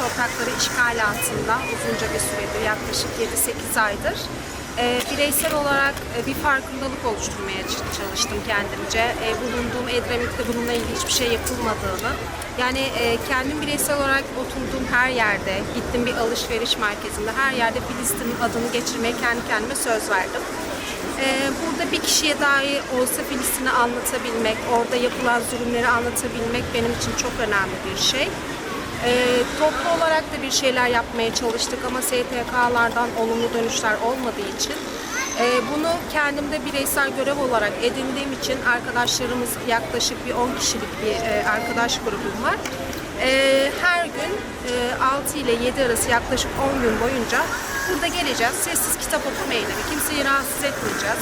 toprakları işgal altında uzunca bir süredir, yaklaşık 7-8 aydır. Ee, bireysel olarak e, bir farkındalık oluşturmaya çalıştım kendimce. Ee, bulunduğum Edremit'te bununla ilgili hiçbir şey yapılmadığını, yani e, kendim bireysel olarak oturduğum her yerde, gittim bir alışveriş merkezinde, her yerde Filistin'in adını geçirmeye kendi kendime söz verdim. Burada bir kişiye dahi olsa Filistin'i anlatabilmek, orada yapılan zulümleri anlatabilmek benim için çok önemli bir şey. Ee, toplu olarak da bir şeyler yapmaya çalıştık ama STK'lardan olumlu dönüşler olmadığı için e, bunu kendimde bireysel görev olarak edindiğim için arkadaşlarımız yaklaşık bir 10 kişilik bir e, arkadaş grubum var. E, her gün e, 6 ile 7 arası yaklaşık 10 gün boyunca burada geleceğiz. Sessiz kitap okuma eylemi. Kimseyi rahatsız etmeyeceğiz.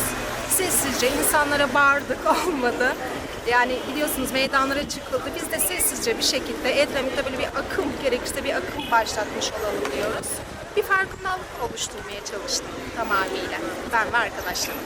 Sessizce insanlara bağırdık olmadı. Yani biliyorsunuz meydanlara çıkıldı. Biz de sessizce bir şekilde Edremit'te böyle bir akım gerekirse bir akım başlatmış olalım diyoruz. Bir farkındalık oluşturmaya çalıştık tamamıyla. Ben ve arkadaşlarım.